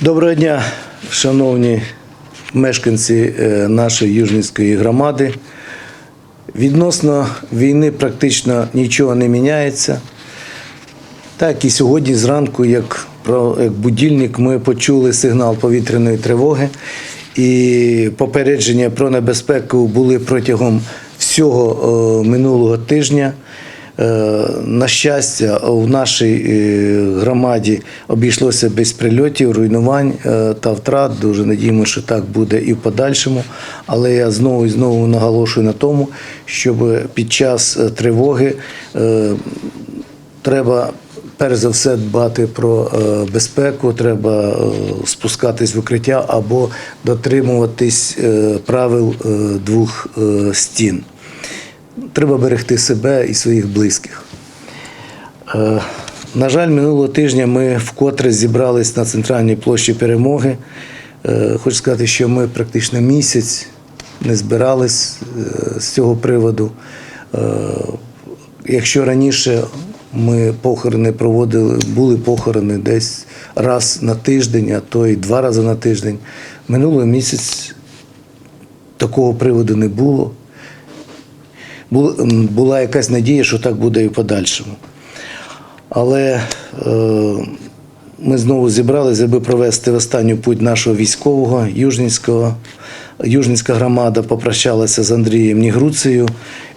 Доброго дня, шановні мешканці е, нашої Южницької громади. Відносно війни практично нічого не міняється. Так і сьогодні зранку, як, як будильник, ми почули сигнал повітряної тривоги. І попередження про небезпеку були протягом всього е, минулого тижня. Е, На щастя, у нашій е, громаді обійшлося без прильотів, руйнувань е, та втрат. Дуже надіємося, що так буде і в подальшому. Але я знову і знову наголошую на тому, щоб під час тривоги треба перш за все дбати про безпеку, треба спускатись в укриття або дотримуватись правил двох стін. Треба берегти себе і своїх близьких. Е, На жаль, минулого тижня ми вкотре зібрались на центральній площі перемоги. Е, Хочу сказати, що ми практично місяць не збирались е, з цього приводу. Якщо раніше ми похорони проводили, були похорони десь раз на тиждень, а то й два рази на тиждень, минулий місяць такого приводу не було. Була якась надія, що так буде і в подальшому. Але е, ми знову зібралися, аби провести останню путь нашого військового Южницького. Южницька громада попрощалася з Андрієм Нігруцею.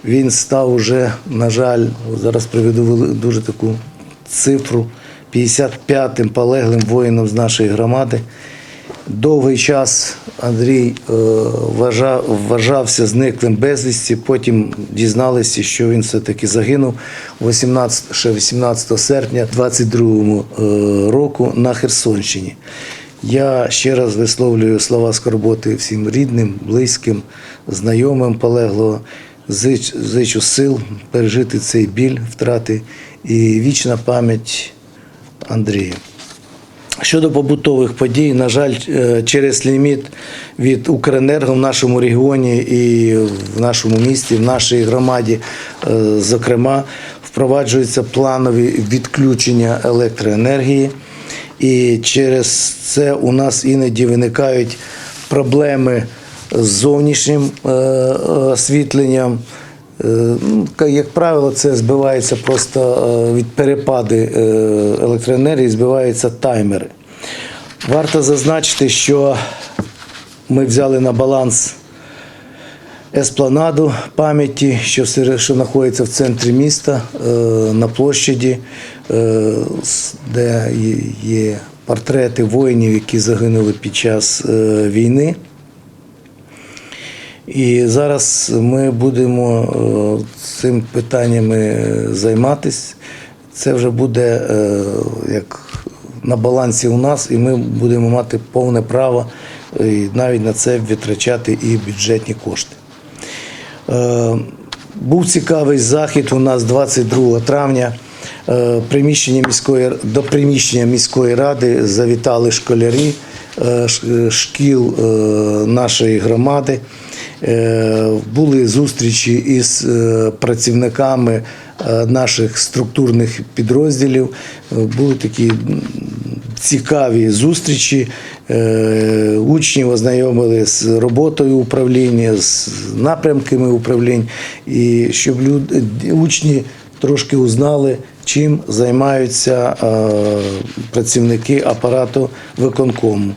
Він став уже, на жаль, зараз приведу дуже таку цифру 55-м полеглим воїном з нашої громади. Довгий час Андрій е, вважав, вважався зниклим безвісті. Потім дізналися, що він все-таки загинув 18, ще 18 серпня 22 е, року на Херсонщині. Я ще раз висловлюю слова скорботи всім рідним, близьким, знайомим полеглого. Зич, зичу сил пережити цей біль, втрати і вічна пам'ять Андрію. Щодо побутових подій, на жаль, е, через ліміт від Укренерго в нашому регіоні і в нашому місті, в нашій громаді, е, зокрема, впроваджуються планові відключення електроенергії. І через це у нас іноді виникають проблеми з зовнішнім е, освітленням. Е, ну, Як правило, це збивається просто е, від перепади е, електроенергії, збиваються таймери. Варто зазначити, що ми взяли на баланс еспланаду пам'яті, що, що знаходиться в центрі міста на площаді, де є- портрети воїнів, які загинули під час війни. І зараз ми будемо е, цим питаннями займатися. Це вже буде е, як на балансі у нас, і ми будемо мати повне право е, навіть на це витрачати і бюджетні кошти. Е, Був цікавий захід у нас 22 травня. Е, Приміщення міської, до приміщення міської ради завітали школярі е, е, шкіл е, нашої громади. Е, Були зустрічі із е, працівниками е, наших структурних підрозділів. Були такі цікаві зустрічі. Учнів ознайомили з роботою управління, з напрямками управлінь, і щоб учні трошки узнали, чим займаються працівники апарату виконкому.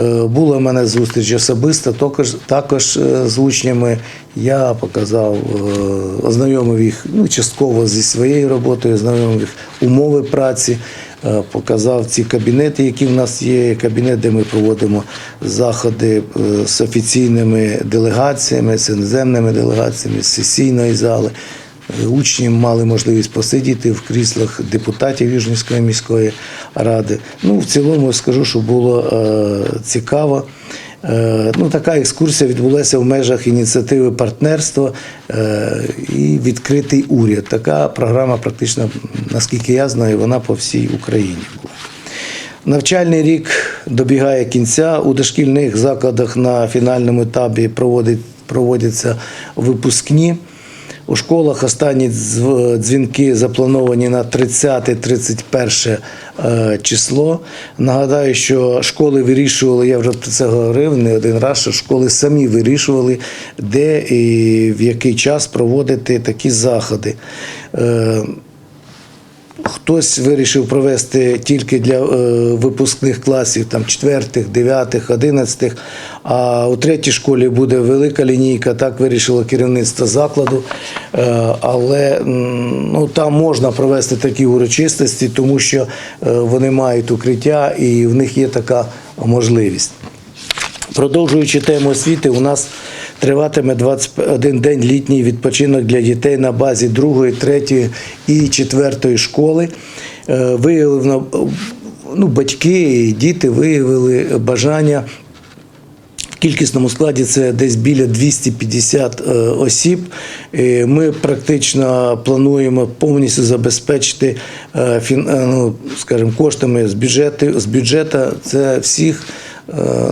Е, Була в мене зустріч особиста, також, також е, з учнями. Я показав, е, ознайомив їх ну, частково зі своєю роботою, ознайомив їх умови праці, показав ці кабінети, які в нас є, кабінет, де ми проводимо заходи з офіційними делегаціями, з іноземними делегаціями, з сесійної зали. Учні мали можливість посидіти в кріслах депутатів Южнівської міської ради. Ну, в цілому скажу, що було е, цікаво. Е, ну, така екскурсія відбулася в межах ініціативи партнерства е, і відкритий уряд. Така програма, практично, наскільки я знаю, вона по всій Україні була. Навчальний рік добігає кінця. У дошкільних закладах на фінальному етапі проводить, проводяться випускні. У школах останні дзвінки заплановані на 30-31 е, число. Нагадаю, що школи вирішували, я вже про це говорив не один раз, що школи самі вирішували, де і в який час проводити такі заходи. Е, Хтось вирішив провести тільки для е, випускних класів, там четвертих, дев'ятих, одинадцятих. А у третій школі буде велика лінійка, так вирішило керівництво закладу. Е, але ну, там можна провести такі урочистості, тому що е, вони мають укриття і в них є така можливість. Продовжуючи тему освіти, у нас триватиме 21 день літній відпочинок для дітей на базі 2, 3 і 4 школи. Е, Виявлено, ну, батьки і діти виявили бажання кількісному складі це десь біля 250 е, осіб. Е, Ми практично плануємо повністю забезпечити е, ну, скажімо, коштами з бюджету, з бюджету це всіх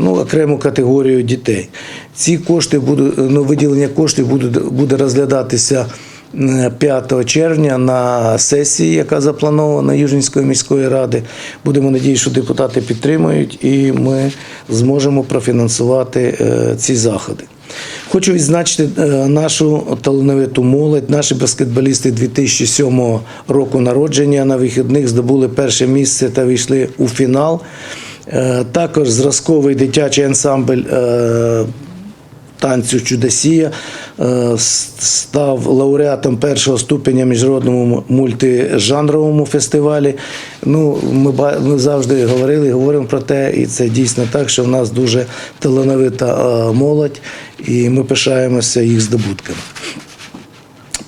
ну, окрему категорію дітей. Ці кошти будуть, ну, виділення коштів буде, буде розглядатися. Е, 5 червня на сесії, яка запланована Южненської міської ради. Будемо надіятися, що депутати підтримують, і ми зможемо профінансувати е, ці заходи. Хочу відзначити е, нашу талановиту молодь. Наші баскетболісти 2007 року народження на вихідних здобули перше місце та війшли у фінал. Е, Також зразковий дитячий ансамбль танцю Чудосія е, став лауреатом першого ступеня міжнародному мультижанровому фестивалі. Ну, ми, ми завжди говорили, говоримо про те, і це дійсно так, що в нас дуже талановита е, молодь, і ми пишаємося їх здобутками.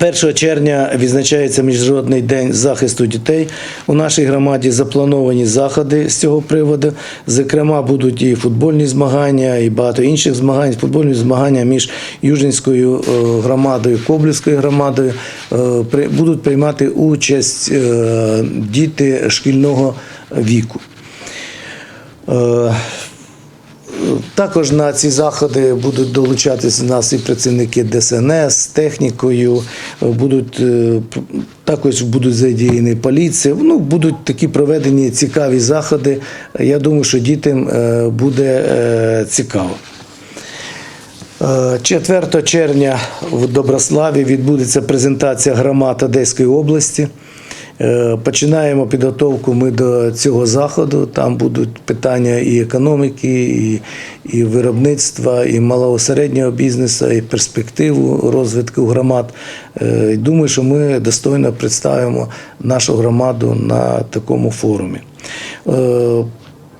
1 червня відзначається Міжнародний день захисту дітей. У нашій громаді заплановані заходи з цього приводу. Зокрема, будуть і футбольні змагання, і багато інших змагань. Футбольні змагання між Южненською е, громадою, Коблівською громадою Е, будуть приймати участь е, діти шкільного віку. Також на ці заходи будуть долучатися нас і працівники ДСНС з технікою, е, будуть е, також будуть задіяні поліція. Ну, будуть такі проведені цікаві заходи. Я думаю, що дітям е, буде цікаво. Е, 4 червня в Доброславі відбудеться презентація громад Одеської області. Е, Починаємо підготовку ми до цього заходу. Там будуть питання і економіки, і, і виробництва, і малого середнього бізнесу, і перспективу розвитку громад. Е, Думаю, що ми достойно представимо нашу громаду на такому форумі.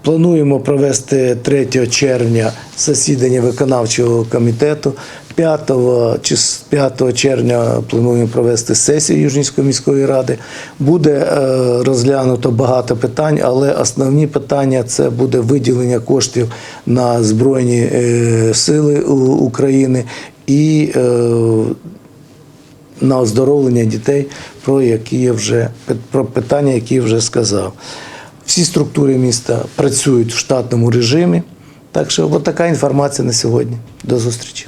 Плануємо провести 3 червня засідання виконавчого комітету. 5, чис- 5 червня плануємо провести сесію Южнівської міської ради. Буде е, розглянуто багато питань, але основні питання це буде виділення коштів на Збройні е, сили України і е, на оздоровлення дітей, про які вже про питання, які я вже сказав. Всі структури міста працюють в штатному режимі. Так що от така інформація на сьогодні. До зустрічі.